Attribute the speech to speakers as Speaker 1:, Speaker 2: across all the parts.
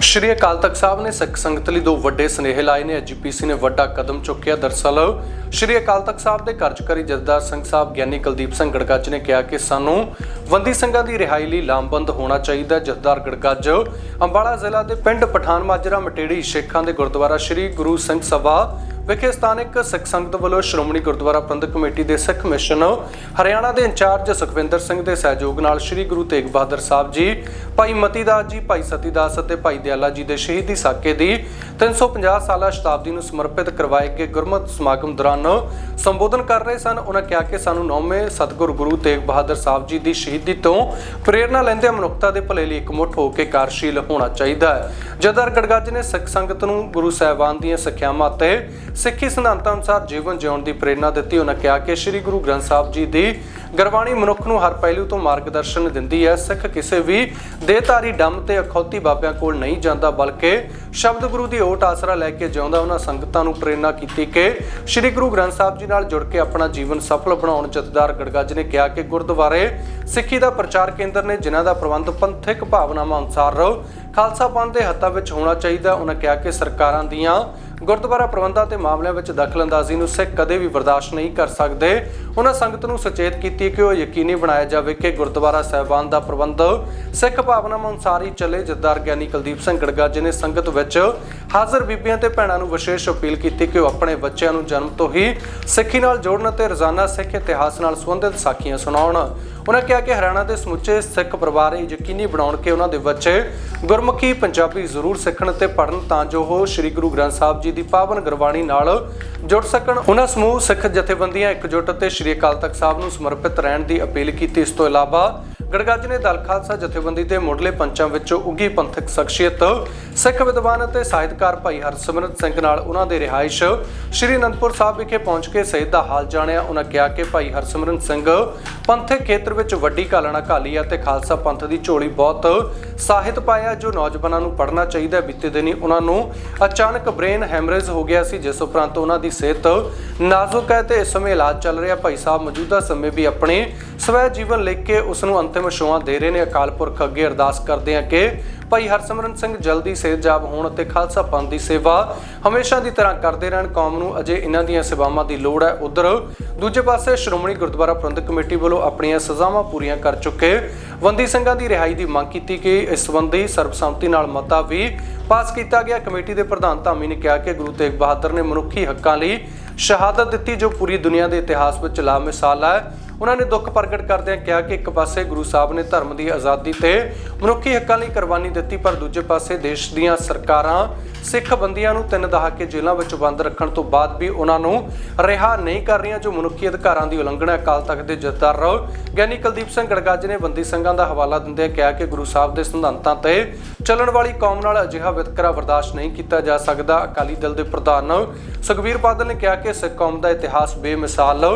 Speaker 1: ਸ਼੍ਰੀ ਅਕਾਲ ਤਖਤ ਸਾਹਿਬ ਨੇ ਸਿੱਖ ਸੰਗਤ ਲਈ ਦੋ ਵੱਡੇ ਸੁਨੇਹੇ ਲਾਏ ਨੇ। ਐਜੀਪੀਸੀ ਨੇ ਵੱਡਾ ਕਦਮ ਚੁੱਕਿਆ। ਦਰਸਲ ਸ਼੍ਰੀ ਅਕਾਲ ਤਖਤ ਸਾਹਿਬ ਦੇ ਕਾਰਜਕਾਰੀ ਜਥੇਦਾਰ ਸਿੰਘ ਸਾਹਿਬ ਗਿਆਨੀ ਕੁਲਦੀਪ ਸਿੰਘ ਗੜਗੱਜ ਨੇ ਕਿਹਾ ਕਿ ਸਾਨੂੰ ਬੰਦੀ ਸਿੰਘਾਂ ਦੀ ਰਿਹਾਈ ਲਈ ਲਾਮਬੰਦ ਹੋਣਾ ਚਾਹੀਦਾ ਜਥੇਦਾਰ ਗੜਗੱਜ ਅੰਬਾਲਾ ਜ਼ਿਲ੍ਹਾ ਦੇ ਪਿੰਡ ਪਠਾਨ ਮਾਜਰਾ ਮਟੇੜੀ ਸ਼ੇਖਾਂ ਦੇ ਗੁਰਦੁਆਰਾ ਸ਼੍ਰੀ ਗੁਰੂ ਸਿੰਘ ਸਭਾ ਵਿਖੇ ਸਥਾਨਕ ਸਿੱਖ ਸੰਗਤ ਵੱਲੋਂ ਸ਼੍ਰੋਮਣੀ ਗੁਰਦੁਆਰਾ ਪ੍ਰਬੰਧਕ ਕਮੇਟੀ ਦੇ ਸਿੱਖ ਮਿਸ਼ਨ, ਹਰਿਆਣਾ ਦੇ ਇੰਚਾਰਜ ਸੁਖਵਿੰਦਰ ਸਿੰਘ ਦੇ ਸਹਿਯੋਗ ਨਾਲ ਸ੍ਰੀ ਗੁਰੂ ਤੇਗ ਬਹਾਦਰ ਸਾਹਿਬ ਜੀ, ਭਾਈ ਮਤੀਦਾਸ ਜੀ, ਭਾਈ ਸਤੀਦਾਸ ਅਤੇ ਭਾਈ ਦਿਆਲਾ ਜੀ ਦੇ ਸ਼ਹੀਦੀ ਸਾਕੇ ਦੀ 350 ਸਾਲਾ ਸ਼ਤਾਬਦੀ ਨੂੰ ਸਮਰਪਿਤ ਕਰਵਾਏ ਗਏ ਗੁਰਮਤਿ ਸਮਾਗਮ ਦੌਰਾਨ ਸੰਬੋਧਨ ਕਰ ਰਹੇ ਸਨ। ਉਹਨਾਂ ਕਿਹਾ ਕਿ ਸਾਨੂੰ ਨੌਵੇਂ ਸਤਿਗੁਰੂ ਗੁਰੂ ਤੇਗ ਬਹਾਦਰ ਸਾਹਿਬ ਜੀ ਦੀ ਸ਼ਹੀਦੀ ਤੋਂ ਪ੍ਰੇਰਣਾ ਲੈਂਦੇ ਮਨੁੱਖਤਾ ਦੇ ਭਲੇ ਲਈ ਇਕਮੁੱਠ ਹੋ ਕੇ ਕਾਰਜਸ਼ੀਲ ਹੋਣਾ ਚਾਹੀਦਾ ਹੈ। ਜਦਰ ਗੜਗੱਜ ਨੇ ਸਿੱਖ ਸੰਗਤ ਨੂੰ ਗੁਰੂ ਸਾਹਿਬਾਨ ਦੀਆਂ ਸਿੱਖਿਆਵਾਂ ਅਤੇ ਸਿੱਖੀ ਸਿਧਾਂਤਾਂ ਅਨੁਸਾਰ ਜੀਵਨ ਜਿਉਣ ਦੀ ਪ੍ਰੇਰਣਾ ਦਿੱਤੀ ਉਹਨਾਂ ਕਿਹਾ ਕਿ ਸ੍ਰੀ ਗੁਰੂ ਗ੍ਰੰਥ ਸਾਹਿਬ ਜੀ ਦੀ ਗੁਰਬਾਣੀ ਮਨੁੱਖ ਨੂੰ ਹਰ ਪਹਿਲੂ ਤੋਂ ਮਾਰਗਦਰਸ਼ਨ ਦਿੰਦੀ ਹੈ। ਸਿੱਖ ਕਿਸੇ ਵੀ ਦੇਹਧਾਰੀ ਡੰਮ ਤੇ ਅਖੌਤੀ ਬਾਬਿਆਂ ਕੋਲ ਨਹੀਂ ਜਾਂਦਾ, ਬਲਕਿ ਸ਼ਬਦ ਗੁਰੂ ਦੀ ਓਟ ਆਸਰਾ ਲੈ ਕੇ ਜਿਉਂਦਾ ਉਹਨਾਂ ਸੰਗਤਾਂ ਨੂੰ ਪ੍ਰੇਰਣਾ ਕੀਤੀ ਕਿ ਸ੍ਰੀ ਗੁਰੂ ਗ੍ਰੰਥ ਸਾਹਿਬ ਜੀ ਨਾਲ ਜੁੜ ਕੇ ਆਪਣਾ ਜੀਵਨ ਸਫਲ ਬਣਾਉਣ ਜਥੇਦਾਰ ਗੜਗੱਜ ਨੇ ਕਿਹਾ ਕਿ ਗੁਰਦੁਆਰੇ ਸਿੱਖੀ ਦਾ ਪ੍ਰਚਾਰ ਕੇਂਦਰ ਨੇ ਜਿਨ੍ਹਾਂ ਦਾ ਪ੍ਰਬੰਧ ਪੰਥਕ ਭਾਵਨਾਵਾਂ ਅਨੁਸਾਰ ਖਾਲਸਾ ਪੰਥ ਦੇ ਹੱਥਾਂ ਵਿੱਚ ਹੋਣਾ ਚਾਹੀਦਾ ਉਹਨਾਂ ਕਿਹਾ ਕਿ ਸਰਕਾਰਾਂ ਦੀਆਂ ਗੁਰਦੁਆਰਾ ਪ੍ਰਬੰਧਾਂ ਤੇ ਮਾਮਲਿਆਂ ਵਿੱਚ ਦਖਲਅੰਦਾਜ਼ੀ ਨੂੰ ਸਿੱਖ ਕਦੇ ਵੀ ਬਰਦਾਸ਼ਤ ਨਹੀਂ ਕਰ ਸਕਦੇ। ਉਹਨਾਂ ਸੰਗਤ ਨੂੰ ਸੁਚੇਤ ਕੀਤੀ ਕਿ ਉਹ ਯਕੀਨੀ ਬਣਾਇਆ ਜਾਵੇ ਕਿ ਗੁਰਦੁਆਰਾ ਸਾਹਿਬਾਨ ਦਾ ਪ੍ਰਬੰਧ ਸਿੱਖ ਭਾਵਨਾਵਾਂ ਅਨੁਸਾਰ ਹੀ ਚੱਲੇ। ਜਥੇਦਾਰ ਗਿਆਨੀ ਕੁਲਦੀਪ ਸਿੰਘ ਗੜਗਾ ਜੀ ਨੇ ਸੰਗਤ ਵਿੱਚ ਹਾਜ਼ਰ ਬੀਬੀਆਂ ਤੇ ਭੈਣਾਂ ਨੂੰ ਵਿਸ਼ੇਸ਼ ਅਪੀਲ ਕੀਤੀ ਕਿ ਉਹ ਆਪਣੇ ਬੱਚਿਆਂ ਨੂੰ ਜਨਮ ਤੋਂ ਹੀ ਸਿੱਖੀ ਨਾਲ ਜੋੜਨ ਅਤੇ ਰੋਜ਼ਾਨਾ ਸਿੱਖ ਇਤਿਹਾਸ ਨਾਲ ਸੰਬੰਧਿਤ ਸਾਖੀਆਂ ਸੁਣਾਉਣ। ਉਹਨਾਂ ਕਿਹਾ ਕਿ ਹਰਿਆਣਾ ਦੇ ਸਮੁੱਚੇ ਸਿੱਖ ਪਰਿਵਾਰ ਇਹ ਯਕੀਨੀ ਬਣਾਉਣ ਕਿ ਉਹਨਾਂ ਦੇ ਬੱਚੇ ਗੁਰਮੁਖੀ ਪੰਜਾਬੀ ਜ਼ਰੂਰ ਸਿੱਖਣ ਤੇ ਪੜ੍ਹਨ ਤਾਂ ਜੋ ਉਹ ਸ੍ਰੀ ਗੁਰੂ ਗ੍ਰੰਥ ਸਾਹਿਬ ਜੀ ਦੀ ਪਾਵਨ ਗੁਰਬਾਣੀ ਨਾਲ ਜੁੜ ਸਕਣ। ਉਹਨਾਂ ਸਮੂਹ ਸਿੱਖ ਜਥੇਬੰਦੀਆਂ ਇਕਜੁੱਟ ਤੇ ਸ੍ਰੀ ਅਕਾਲ ਤਖਤ ਸਾਹਿਬ ਨੂੰ ਸਮਰਪਿਤ ਰਹਿਣ ਦੀ ਅਪੀਲ ਕੀਤੀ। ਇਸ ਤੋਂ ਇਲਾਵਾ ਗੜਗੱਜ ਨੇ ਦਲ ਖਾਲਸਾ ਜਥੇਬੰਦੀ ਦੇ ਮੁੱਢਲੇ ਪੰਚਾਂ ਵਿੱਚੋਂ ਉੱਗੀ ਪੰਥਕ ਸ਼ਖਸੀਅਤ, ਸਿੱਖ ਵਿਦਵਾਨ ਅਤੇ ਸਾਹਿਤਕਾਰ ਭਾਈ ਹਰਸਿਮਰਤ ਸਿੰਘ ਨਾਲ ਉਹਨਾਂ ਦੇ ਰਿਹਾਇਸ਼ ਸ੍ਰੀ ਅਨੰਦਪੁਰ ਸਾਹਿਬ ਵਿਖੇ ਪਹੁੰਚ ਕੇ ਸਹਿਤ ਦਾ ਹਾਲ ਜਾਣਿਆ। ਉਹਨਾਂ ਕਿਹਾ ਕਿ ਭਾਈ ਹਰਸਿਮਰਤ ਸਿੰਘ ਪੰਥਕ ਖੇਤਰ ਵਿੱਚ ਵੱਡੀ ਘਾਲਣਾ ਘਾਲੀ ਹੈ ਤੇ ਖਾਲਸਾ ਪੰਥ ਦੀ ਝੋਲੀ ਬਹੁਤ ਸਾਹਿਤ ਪਾਇਆ, ਜੋ ਨੌਜਵਾਨਾਂ ਨੂੰ ਪੜ੍ਹਨਾ ਚਾਹੀਦਾ ਹੈ। ਬੀਤੇ ਦਿਨੀ ਉਹਨਾਂ ਨੂੰ ਅਚਾਨਕ ਬ੍ਰੇਨ ਹੈਮਰੇਜ ਹੋ ਗਿਆ ਸੀ, ਜਿਸ ਉਪਰੰਤ ਉਹਨਾਂ ਦੀ ਸਿਹਤ ਨਾਜ਼ੁਕ ਹੈ ਤੇ ਇਸ ਸਮੇਂ ਇਲਾਜ ਚੱਲ ਰਿਹਾ ਭਾਈ ਸਾਹਿਬ ਮੌਜੂਦਾ ਸਮੇਂ ਵੀ ਆਪਣੇ ਸਵੈ ਜੀਵਨ ਲਿਖ ਕੇ ਉਸ ਨੂੰ ਅੰਤਿਮ ਛੋਹਾਂ ਦੇ ਰਹੇ ਨੇ ਅਕਾਲ ਪੁਰਖ ਅੱਗੇ ਅਰਦਾਸ ਕਰਦੇ ਹਾਂ ਕਿ ਭਾਈ ਹਰਸਿਮਰਨ ਸਿੰਘ ਜਲਦੀ ਸਿਹਤਯਾਬ ਹੋਣ ਅਤੇ ਖਾਲਸਾ ਪੰਥ ਦੀ ਸੇਵਾ ਹਮੇਸ਼ਾ ਦੀ ਤਰ੍ਹਾਂ ਕਰਦੇ ਰਹਿਣ, ਕੌਮ ਨੂੰ ਅਜੇ ਇਹਨਾਂ ਦੀਆਂ ਸੇਵਾਵਾਂ ਦੀ ਲੋੜ ਹੈ। ਉਧਰ ਦੂਜੇ ਪਾਸੇ ਸ਼੍ਰੋਮਣੀ ਗੁਰਦੁਆਰਾ ਪ੍ਰਬੰਧਕ ਕਮੇਟੀ ਵੱਲੋਂ ਆਪਣੀਆਂ ਸਜ਼ਾਵਾਂ ਪੂਰੀਆਂ ਕਰ ਚੁੱਕੇ ਬੰਦੀ ਸਿੰਘਾਂ ਦੀ ਰਿਹਾਈ ਦੀ ਮੰਗ ਕੀਤੀ ਕਿ ਇਸ ਸੰਬੰਧੀ ਸਰਬਸੰਮਤੀ ਨਾਲ ਮਤਾ ਵੀ ਪਾਸ ਕੀਤਾ ਗਿਆ। ਕਮੇਟੀ ਦੇ ਪ੍ਰਧਾਨ ਧਾਮੀ ਨੇ ਕਿਹਾ ਕਿ ਗੁਰੂ ਤੇਗ ਬਹਾਦਰ ਨੇ ਮਨੁੱਖੀ ਹੱਕਾਂ ਲਈ ਸ਼ਹਾਦਤ ਦਿੱਤੀ, ਜੋ ਪੂਰੀ ਦੁਨੀਆ ਦੇ ਇਤਿਹਾਸ ਵਿੱਚ ਲਾ ਮਿਸਾਲ ਹੈ। ਉਹਨਾਂ ਨੇ ਦੁੱਖ ਪ੍ਰਗਟ ਕਰਦਿਆਂ ਕਿਹਾ ਕਿ ਇੱਕ ਪਾਸੇ ਗੁਰੂ ਸਾਹਿਬ ਨੇ ਧਰਮ ਦੀ ਆਜ਼ਾਦੀ ਤੇ ਮਨੁੱਖੀ ਹੱਕਾਂ ਲਈ ਕੁਰਬਾਨੀ ਦਿੱਤੀ, ਪਰ ਦੂਜੇ ਪਾਸੇ ਦੇਸ਼ ਦੀਆਂ ਸਰਕਾਰਾਂ ਸਿੱਖ ਬੰਦੀਆਂ ਨੂੰ ਤਿੰਨ ਦਹਾਕੇ ਜੇਲ੍ਹਾਂ ਵਿੱਚ ਬੰਦ ਰੱਖਣ ਤੋਂ ਬਾਅਦ ਵੀ ਉਹਨਾਂ ਨੂੰ ਰਿਹਾ ਨਹੀਂ ਕਰ ਰਹੀਆਂ ਜੋ ਮਨੁੱਖੀ ਅਧਿਕਾਰਾਂ ਦੀ ਉਲੰਘਣਾ ਅਕਾਲ ਤਖਤ ਦੇ ਜਥੇਦਾਰ ਗਿਆਨੀ ਕੁਲਦੀਪ ਸਿੰਘ ਗੜਗੱਜ ਨੇ ਬੰਦੀ ਸੰਘਾਂ ਦਾ ਹਵਾਲਾ ਦਿੰਦਿਆਂ ਕਿਹਾ ਕਿ ਗੁਰੂ ਸਾਹਿਬ ਦੇ ਸਿਧਾਂਤਾਂ ਤੇ ਚੱਲਣ ਵਾਲੀ ਕੌਮ ਨਾਲ ਅਜਿਹਾ ਵਿਤਕਰਾ ਬਰਦਾਸ਼ਤ ਨਹੀਂ ਕੀਤਾ ਜਾ ਸਕਦਾ। ਅਕਾਲੀ ਦਲ ਦੇ ਪ੍ਰਧਾਨ ਸੁਖਬੀਰ ਬਾਦਲ ਨੇ ਕਿਹਾ ਕਿ ਸਿੱਖ ਕੌਮ ਦਾ ਇਤਿਹਾਸ ਬੇਮਿਸਾਲ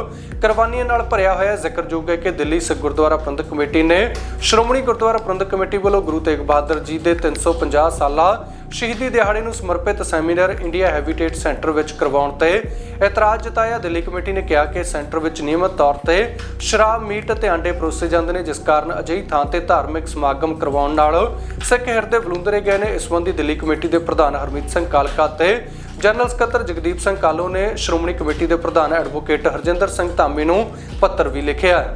Speaker 1: ਕੁਰਬਾਨੀਆਂ ਨਾਲ ਭਰਿਆ ਹੋਇਆ ਜ਼ਿਕਰਯੋਗ ਹੈ ਕਿ ਦਿੱਲੀ ਸਿੱਖ ਗੁਰਦੁਆਰਾ ਪ੍ਰਬੰਧਕ ਕਮੇਟੀ ਨੇ ਸ਼੍ਰੋਮਣੀ ਗੁਰਦੁਆਰਾ ਪ੍ਰਬੰਧਕ ਕਮੇਟੀ ਵੱਲੋਂ ਗੁਰੂ ਤੇਗ ਬਹਾਦਰ ਜੀ ਦੇ 350 ਸਾਲਾ ਸ਼ਹੀਦੀ ਦਿਹਾੜੇ ਨੂੰ ਸਮਰਪਿਤ ਸੈਮੀਨਾਰ ਇੰਡੀਆ ਹੈਬਿਟੇਟ ਸੈਂਟਰ ਵਿੱਚ ਕਰਵਾਉਣ ਤੇ ਇਤਰਾਜ਼ ਜਤਾਇਆ। ਦਿੱਲੀ ਕਮੇਟੀ ਨੇ ਕਿਹਾ ਕਿ ਸੈਂਟਰ ਵਿੱਚ ਨਿਯਮਤ ਤੌਰ ਤੇ ਸ਼ਰਾਬ, ਮੀਟ ਅਤੇ ਆਂਡੇ ਪਰੋਸੇ ਜਾਂਦੇ ਨੇ, ਜਿਸ ਕਾਰਨ ਅਜਿਹੀ ਥਾਂ ਤੇ ਧਾਰਮਿਕ ਸਮਾਗਮ ਕਰਵਾਉਣ ਨਾਲ ਸਿੱਖ ਹਿਰਦੇ ਬਲੂੰਦਰੇ ਗਏ ਨੇ। ਇਸ ਸੰਬੰਧੀ ਦਿੱਲੀ ਕਮੇਟੀ ਦੇ ਪ੍ਰਧਾਨ ਹਰਮੀਤ ਸਿੰਘ ਕਾਲਕਾ ਤੇ ਜਨਰਲ ਸਕੱਤਰ ਜਗਦੀਪ ਸਿੰਘ ਕਾਲੋ ਨੇ ਸ਼੍ਰੋਮਣੀ ਕਮੇਟੀ ਦੇ ਪ੍ਰਧਾਨ ਐਡਵੋਕੇਟ ਹਰਜਿੰਦਰ ਸਿੰਘ ਧਾਮੀ ਨੂੰ ਪੱਤਰ ਵੀ ਲਿਖਿਆ ਹੈ।